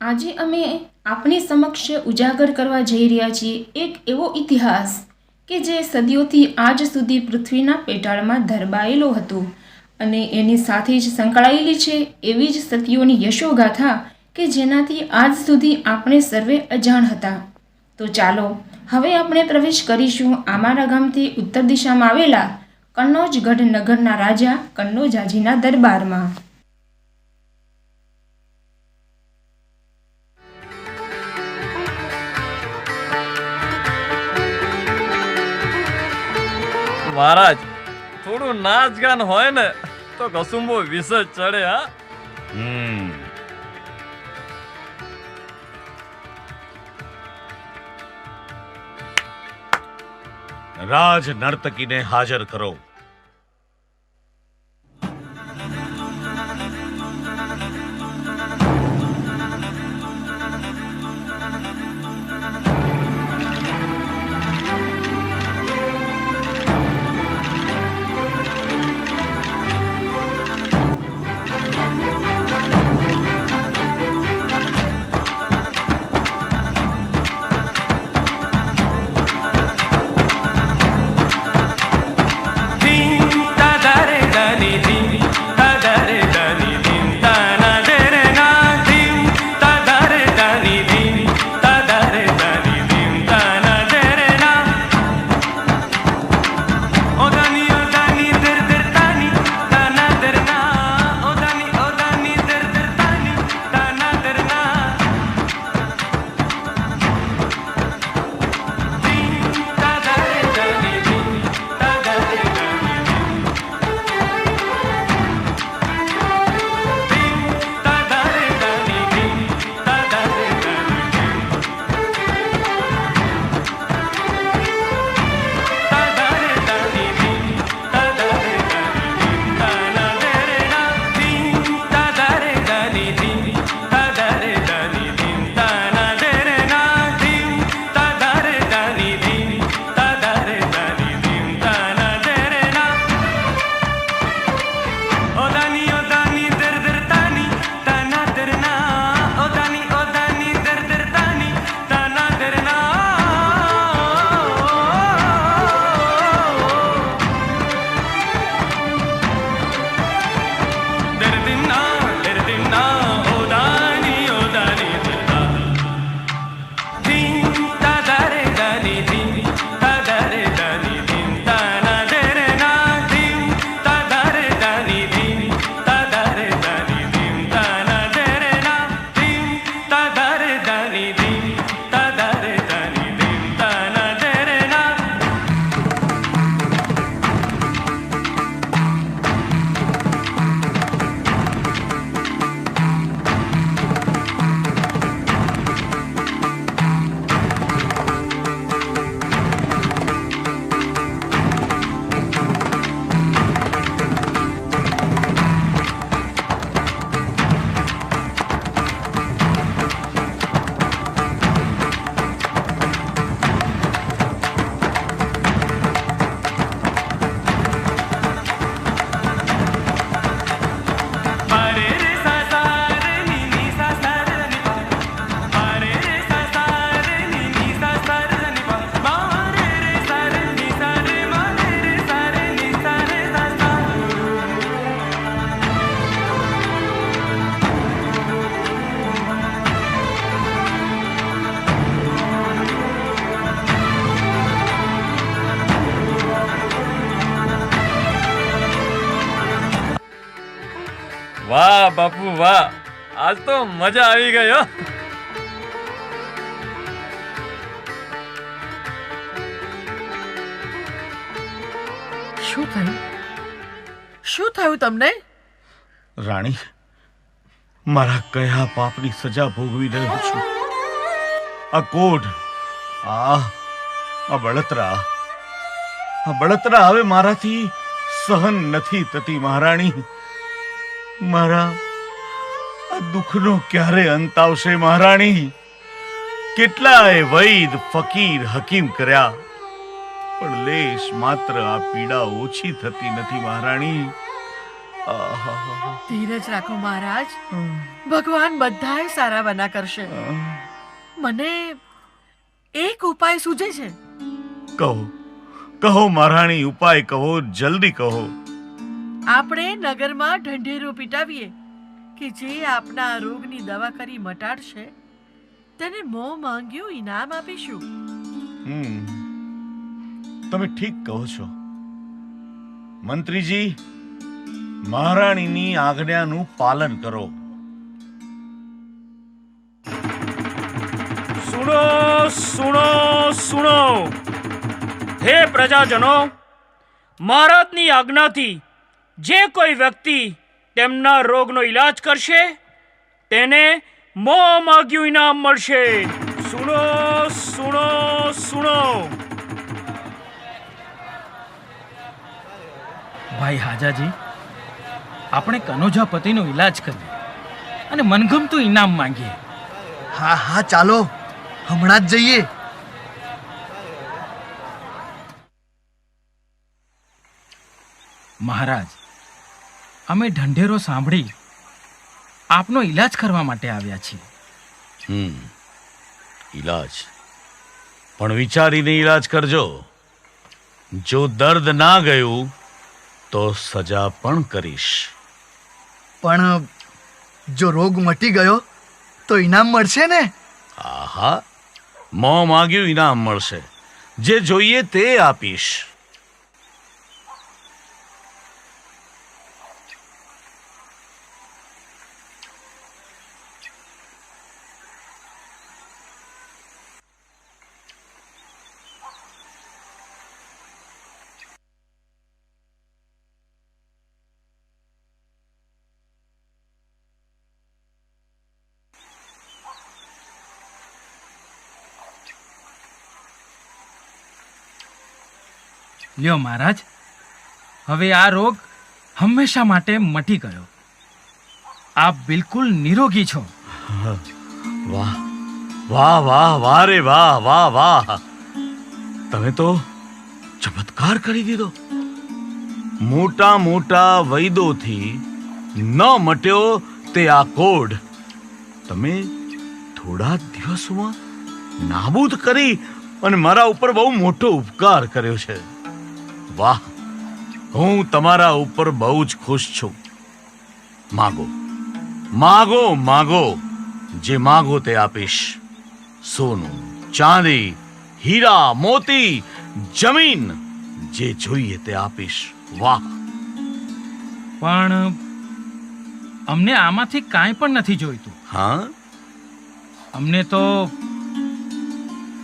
આજે અમે આપણી સમક્ષ ઉજાગર કરવા જઈ રહ્યા છીએ એક એવો ઇતિહાસ કે જે સદીઓથી આજ સુધી પૃથ્વીના પેટાળમાં ધરબાયેલો હતો. અને એની સાથે જ સંકળાયેલી છે એવી જ સતીઓની યશોગાથા કે જેનાથી આજ સુધી આપણે સર્વે અજાણ હતા. તો ચાલો, હવે આપણે પ્રવેશ કરીશું અમારા ગામથી ઉત્તર દિશામાં આવેલા કન્નોજગઢ નગરના રાજા કન્નોજાજીના દરબારમાં. મહારાજ, થોડું નાચ ગાન હોય ને, તો કસુંબો વિષ જ ચડે, હા? રાજ નર્તકીને હાજર કરો. વાહ બાપુ વાહ. આજ તો મજા આવી ગઈ હો. શું થયું? શું થયું તમને? રાણી મારા કયા પાપની સજા ભોગવી રહ્યો છું? આ કોઢ આ આ બળતરા આ બળતરા હવે મારાથી સહન નથી થતી મહારાણી. મારા આ દુઃખનો ક્યારે અંત આવશે મહારાણી? કેટલાય વૈદ ફકીર હકીમ કર્યા પણ લેશ માત્ર આ પીડા ઓછી થતી નથી મહારાણી. ધીરજ રાખો મહારાજ. ભગવાન બધાય સારા બના કરશે. મને એક ઉપાય સૂજે છે. કહો. કહો મહારાણી ઉપાય કહો જલ્દી કહો. આપણે નગરમાં ઢંઢેરો પીટાવીએ કે જે આપના આ રોગની દવા કરી મટાડશે. તેને મોં માંગ્યું ઇનામ આપીશું. હમ. તમે ઠીક કહો છો. મંત્રીજી મહારાણીની આજ્ઞાનું પાલન કરો. સુણો સુણો સુણો. હે પ્રજાજનો મહારાજની આજ્ઞાથી જે કોઈ વ્યક્તિ તેમના રોગનો ઈલાજ કરશે તેને મોં માગ્યું ઇનામ મળશે. સુણો સુણો સુણો. ભાઈ હાજાજી આપણે કનોજા પતિનો ઈલાજ કરીએ અને મનગમતું ઇનામ માંગીએ. હા હા ચાલો. હમણાં જ જઈએ. મહારાજ અમે ઢંઢેરો સાંભળી આપનો ઈલાજ કરવા માટે આવ્યા છીએ. હમ ઈલાજ. પણ વિચારીને ઈલાજ કરજો. જો દર્દ ના ગયું તો સજા પણ કરીશ. પણ જો રોગ મટી ગયો તો ઇનામ મળશે ને? આહા મોં માગ્યું ઇનામ મળશે. જે જોઈએ તે આપીશ. લ્યો મહારાજ, હવે આ રોગ હંમેશા માટે મટી ગયો. આપ બિલકુલ નિરોગી છો. વાહ વાહ વાહ વાહ રે, વાહ વાહ વાહ. તમે તો ચમત્કાર કરી દીધો. મોટા મોટા વૈદોથી ન મટ્યો તે આ કોડ તમે થોડા દિવસોમાં નાબૂદ કરી અને મારા ઉપર બહુ મોટો ઉપકાર કર્યો છે. વાહ હું તમારા ઉપર બહુ જ ખુશ છું. માગો માગો માગો જે માગો તે આપીશ. સોનું ચાંદી હીરા મોતી જમીન જે જોઈએ તે આપીશ. વાહ. પણ અમને આમાંથી કાંઈ પણ નથી જોઈતું. હા? અમને તો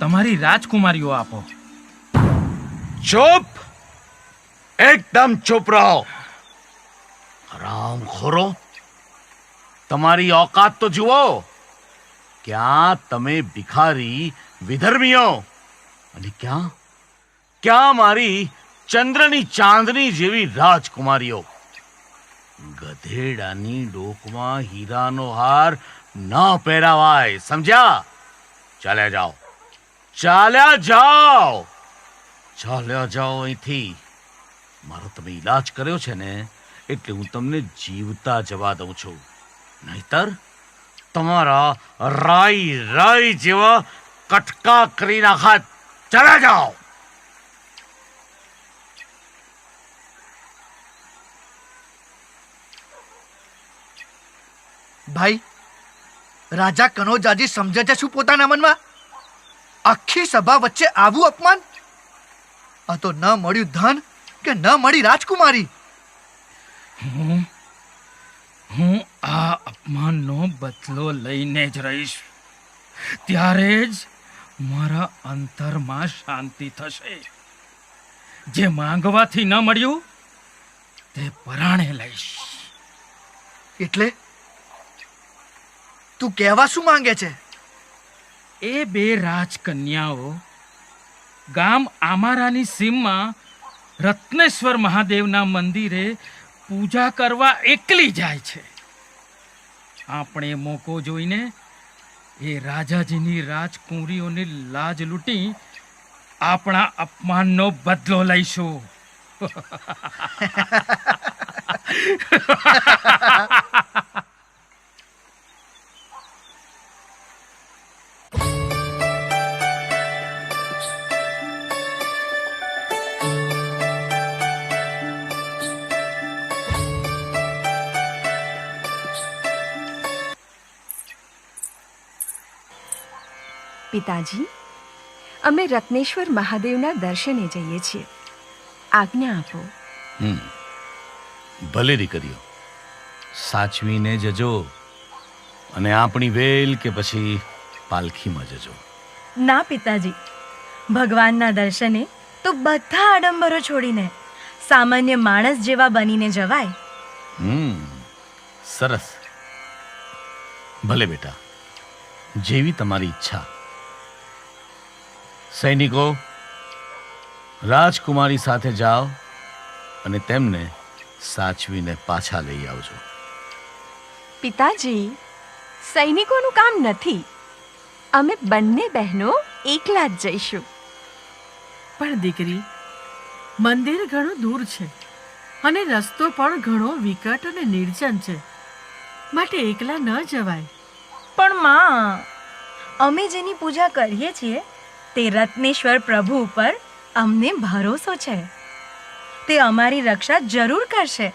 તમારી રાજકુમારીઓ આપો. ચૂપ! એકદમ ચૂપ રહો. હરામખોરો તમારી ઓકાત તો જુઓ. ક્યાં તમે ભિખારી, વિધર્મીઓ. અને ક્યાં? ક્યાં મારી ચંદ્રની ચાંદની જેવી રાજકુમારીઓ? ગધેડાની ડોકમાં હીરાનો હાર ન પહેરાવાય, સમજ્યા? ચાલ્યા જાઓ. ચાલ્યા જાઓ. ચાલ્યા જાઓ અહીંથી. મારો તમે ઈલાજ કર્યો છે ને, એટલે હું તમને જીવતા જવા દઉં છું. નહીતર તમારા રાઈ રાઈ જેવા કટકા કરી નાખા ચાલ્યા જાઓ. ભાઈ, રાજા કનોજાજી સમજે છે શું પોતાના મનમાં? આખી સભા વચ્ચે આવું અપમાન? આ તો ન મળ્યું ધન કે ન મળી રાજકુમારી? હું હું આ અપમાનનો બદલો લઈને જ રહીશ. ત્યારે જ મારા અંતરમાં શાંતિ થશે. જે માંગવાથી ન મળ્યું તે પરાણે લઈશ. એટલે? તું કહેવા શું માંગે છે? એ બે રાજકન્યાઓ ગામ આમારાની સીમમાં રત્નેશ્વર મહાદેવના મંદિરે પૂજા કરવા એકલી જાય છે. આપણે મોકો જોઈને એ રાજાજીની રાજકુંવરીઓની લાજ લૂંટી આપણા અપમાનનો બદલો લઈશું. પિતાજી અમે રત્નેશ્વર મહાદેવના દર્શને જઈએ છીએ. આજ્ઞા આપો. ભલે દીકરીઓ સાચવીને જજો અને આપણી વેલ કે પછી પાલખીમાં જજો. ના પિતાજી ભગવાનના દર્શને તો બધા આડંબરો છોડીને સામાન્ય માણસ જેવા બનીને જવાય. હમ સરસ. ભલે બેટા જેવી તમારી ઈચ્છા. સૈનિકો રાજકુમારી સાથે જાઓ અને તેમને સાચવીને પાછા લઈ આવજો. પિતાજી સૈનિકોનું કામ નથી. અમે બંને બહેનો એકલા જ જઈશું. પણ દીકરી મંદિર ઘણું દૂર છે અને રસ્તો પણ ઘણો વિકટ અને નિર્જન છે. માટે એકલા ન જવાય. પણ માં અમે જેની પૂજા કરીએ છીએ તે રત્નેશ્વર પ્રભુ ઉપર અમને ભરોસો છે. તે અમારી રક્ષા જરૂર કરશે.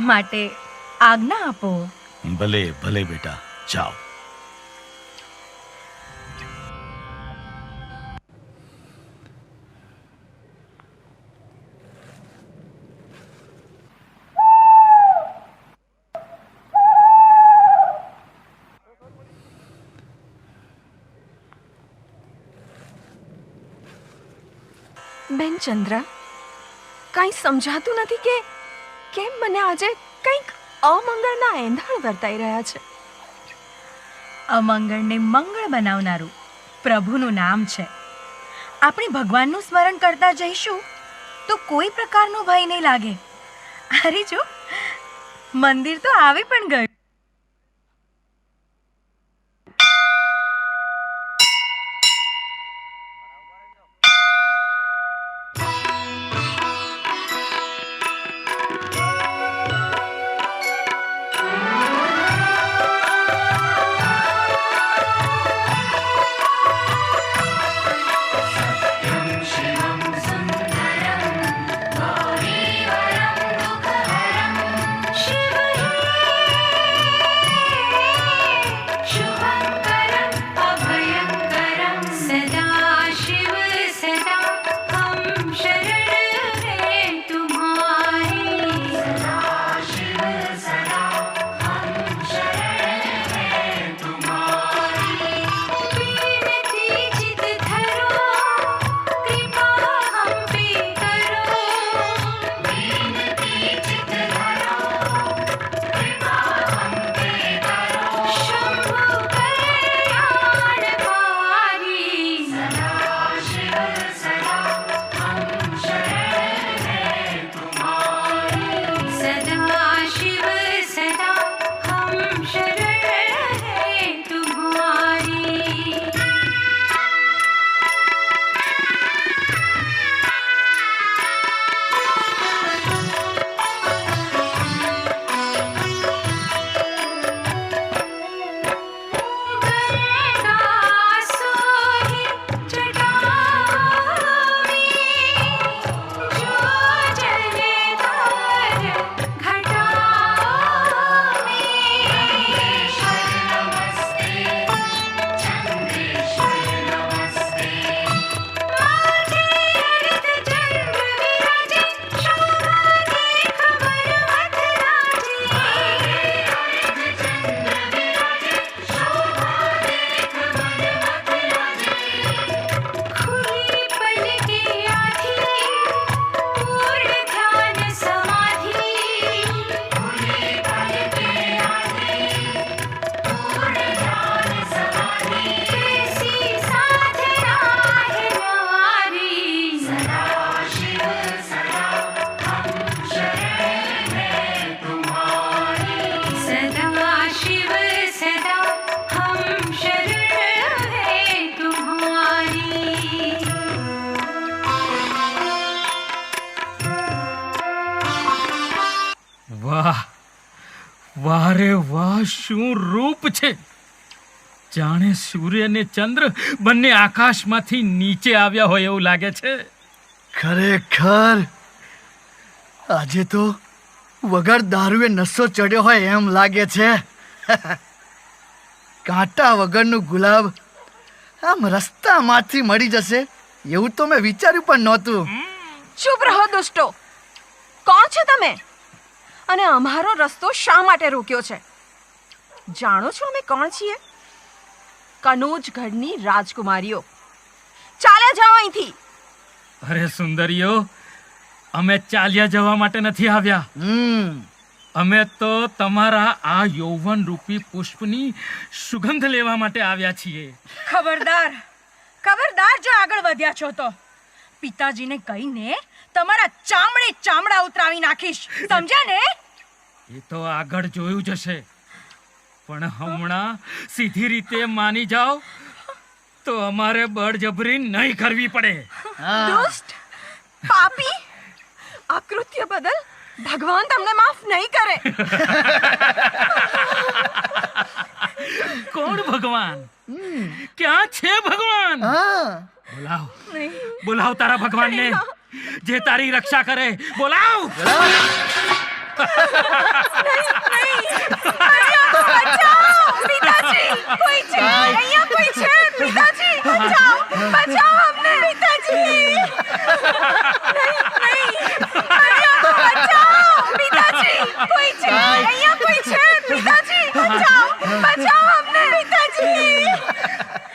માટે આજ્ઞા આપો. ભલે ભલે બેટા, જાઓ. બેન ચંદ્રા, કાંઈ સમજાતું નથી કે કેમ મને આજે કંઈક અમંગળના એંધાણ વર્તાઈ રહ્યા છે? અમંગળને મંગળ બનાવનારું પ્રભુનું નામ છે. આપણે ભગવાનનું સ્મરણ કરતા જઈશું તો કોઈ પ્રકારનો ભય નહીં લાગે. અરે જો, મંદિર તો આવી પણ ગયું. શું રૂપ છે? જાણે સૂર્ય ને ચંદ્ર બંને આકાશમાંથી નીચે આવ્યા હોય એવું લાગે છે. ખરેખર? આજે તો વગર દારૂએ નસો ચડ્યો હોય એમ લાગે છે. કાંટા વગરનું ગુલાબ આમ રસ્તામાંથી મળી જશે એવું તો મેં વિચાર્યું પણ નહોતું. ચૂપ રહો દુષ્ટો. કોણ છો તમે? અને અમારો રસ્તો શા માટે રોક્યો છે? જાણો છો અમે કોણ છીએ? કનોજગઢની રાજકુમારીઓ. ચાલ્યા જાઓ અહીંથી. અરે સુંદરીઓ અમે ચાલ્યા જવા માટે નથી આવ્યા. અમે તો તમારા આ યૌવન રૂપી પુષ્પની સુગંધ લેવા માટે આવ્યા છીએ. ખબરદાર ખબરદાર જો આગળ વધ્યા છો તો. પિતાજીને કહીને તમારા ચામડે ચામડા ઉતરાવી નાખીશ. સમજ્યા ને? એ તો આગળ જોયું જશે પણ હમણાં સીધી રીતે માની જાઓ તો અમારે બળજબરી નહીં કરવી પડે. દુષ્ટ પાપી આ બદલ ભગવાન તમને માફ નહીં કરે. કોણ ભગવાન? ક્યાં છે ભગવાન? બોલાવ. બોલાવ તારા ભગવાનને. જે તારી રક્ષા કરે બોલાવ.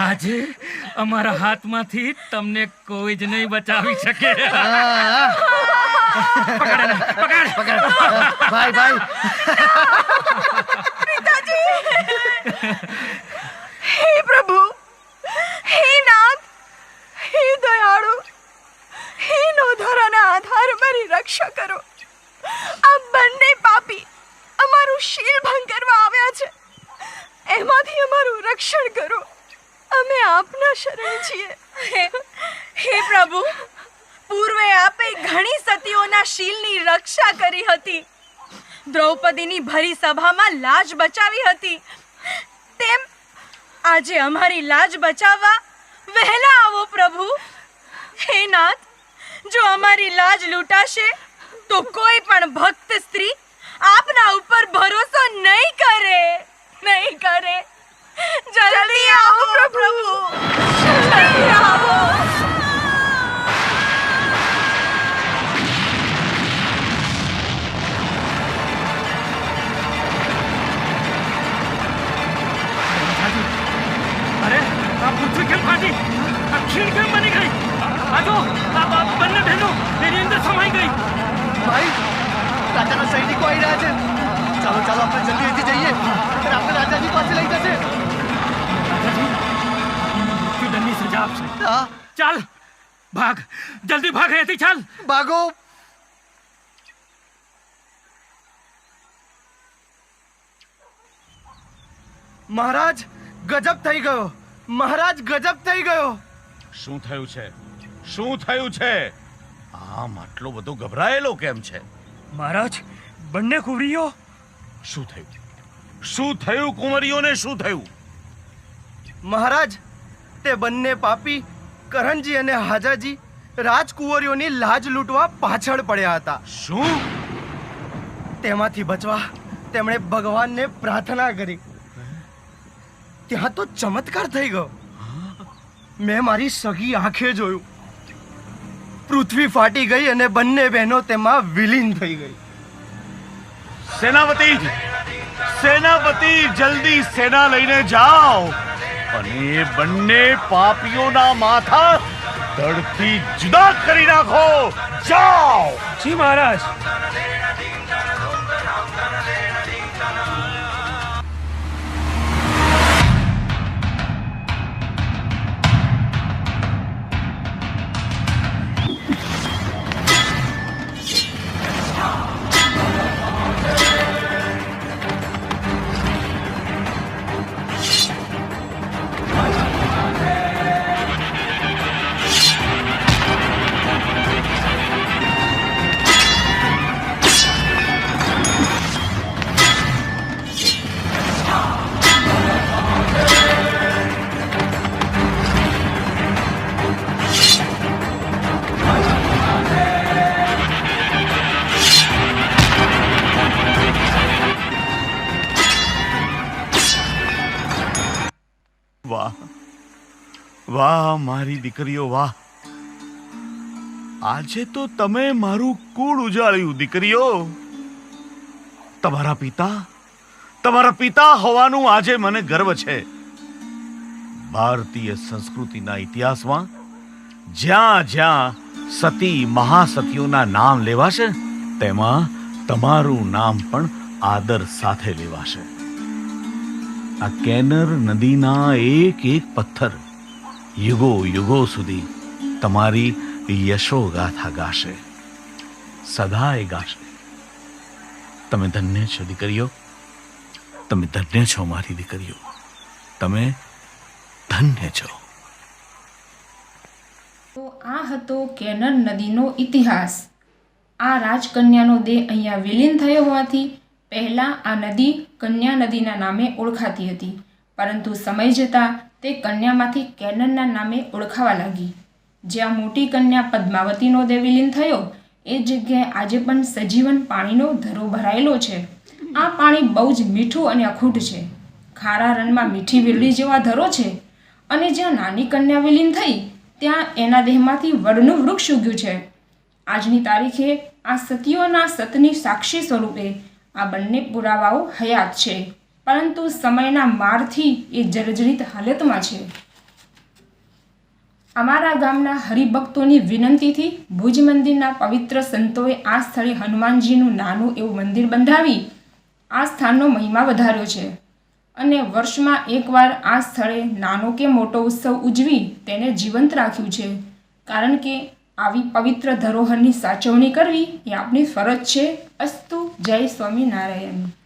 આજે અમારા હાથમાંથી તમને કોઈ જ નહીં બચાવી શકે. પકડ એને, પકડ ભાઈ ભાઈ હે પ્રભુ હે નાથ હે દયાળુ હે નોધરાના આધાર મારી રક્ષા કરો આ બંને પાપી અમારું શીલ ભંગ કરવા આવ્યા છે એમાંથી અમારું રક્ષણ કરો અમે આપના શરણ છીએ હે પ્રભુ પૂર્વે આપે ઘણી સતીઓના શીલની રક્ષા કરી હતી. દ્રૌપદીની ભરી સભામાં લાજ બચાવી હતી. તેમ આજે અમારી લાજ બચાવવા વહેલા આવો પ્રભુ. હે નાથ, જો અમારી લાજ લૂંટાશે, તો કોઈ પણ ભક્ત સ્ત્રી આપના ઉપર ભરોસો નહીં કરે. નહીં કરે. જલ્દી આવો પ્રભુ. જલ્દી આવો. આ ખીણ કેમ બની ગઈ. આ તો આ બંને બહેનો એની અંદર સમાઈ ગઈ. ભાઈ રાજાના સૈનિકો આવી રહ્યા છે. ચાલો ચાલો આપણે જલ્દી અહીંથી જઈએ. અને આપણે રાજાજી પાસે લઈ જશે. મૃત્યુદંડની સજા આપશે. ચાલ ભાગ. જલ્દી ભાગ અહીંથી ચાલ. ભાગો. મહારાજ ગજબ થઈ ગયો. મહારાજ ગજબ થઈ ગયો. શું થયું છે? શું થયું છે? આમ આટલો બધો ગભરાયેલો કેમ છે? મહારાજ બંને કુંવરીઓ? શું થયું? શું થયું કુંવરીઓને? શું થયું? મહારાજ તે બંને પાપી કરણજી અને હાજાજી રાજકુંવરીઓની લાજ લૂંટવા પાછળ પડ્યા હતા. શું? તેમાંથી બચવા તેમણે ભગવાનને પ્રાર્થના કરી. ત્યાં તો ચમત્કાર થઈ ગયો. મેં મારી સગી આંખે જોયું. પૃથ્વી ફાટી ગઈ અને બંને બહેનો તેમાં વિલીન થઈ ગઈ. સેનાપતિ સેનાપતિ જલ્દી સેના લઈને જાઓ. અને એ બંને પાપીઓના માથા ધડથી જુદા કરી નાખો. જાઓ. જી મહારાજ. વાહ, મારી દીકરીઓ, વાહ. આજે તો તમે મારું કુળ ઉજાળ્યું, દીકરીઓ. તમારા પિતા તમારા પિતા હોવાનું આજે મને ગર્વ છે. ભારતીય સંસ્કૃતિના ઇતિહાસમાં જ્યાં જ્યાં સતી મહાસતીઓના નામ લેવાશે, તેમાં તમારું નામ પણ આદર સાથે લેવાશે. આ કેનર નદીના એક એક પથ્થર યુગો યુગો સુધી તમારી યશોગાથા ગાશે, સદાય ગાશે. તમે ધન્ય છો દીકરીઓ, તમે ધન્ય છો મારી દીકરીઓ, તમે ધન્ય છો. તો આ હતો કેનન નદીનો ઇતિહાસ. આ રાજકન્યાનો દેહ અહીંયા વિલીન થયો હોવાથી પહેલાં આ નદી કન્યા નદીના નામે ઓળખાતી હતી. પરંતુ સમય જતાં તે કન્યામાંથી કેનનના નામે ઓળખાવા લાગી. જ્યાં મોટી કન્યા પદ્માવતીનો દેવીલીન થયો, એ જગ્યાએ આજે પણ સજીવન પાણીનો ધરો ભરાયેલો છે. આ પાણી બહુ જ મીઠું અને અખૂટ છે. ખારા રણમાં મીઠી વીરડી જેવા ધરો છે. અને જ્યાં નાની કન્યા વિલીન થઈ, ત્યાં એના દેહમાંથી વડનું વૃક્ષ ઉગ્યું છે. આજની તારીખે આ સતીઓના સતની સાક્ષી સ્વરૂપે આ બંને પુરાવાઓ હયાત છે. પરંતુ સમયના મારથી એ જર્જરિત હાલતમાં છે. અમારા ગામના હરિભક્તોની વિનંતીથી ભુજ મંદિરના પવિત્ર સંતોએ આ સ્થળે હનુમાનજીનું નાનું એવું મંદિર બંધાવી આ સ્થાનનો મહિમા વધાર્યો છે અને વર્ષમાં એકવાર આ સ્થળે નાનો કે મોટો ઉત્સવ ઉજવી તેને જીવંત રાખ્યું છે. કારણ કે આવી પવિત્ર ધરોહરની સાચવણી કરવી એ આપણી ફરજ છે. અસ્તુ જય સ્વામિનારાયણ.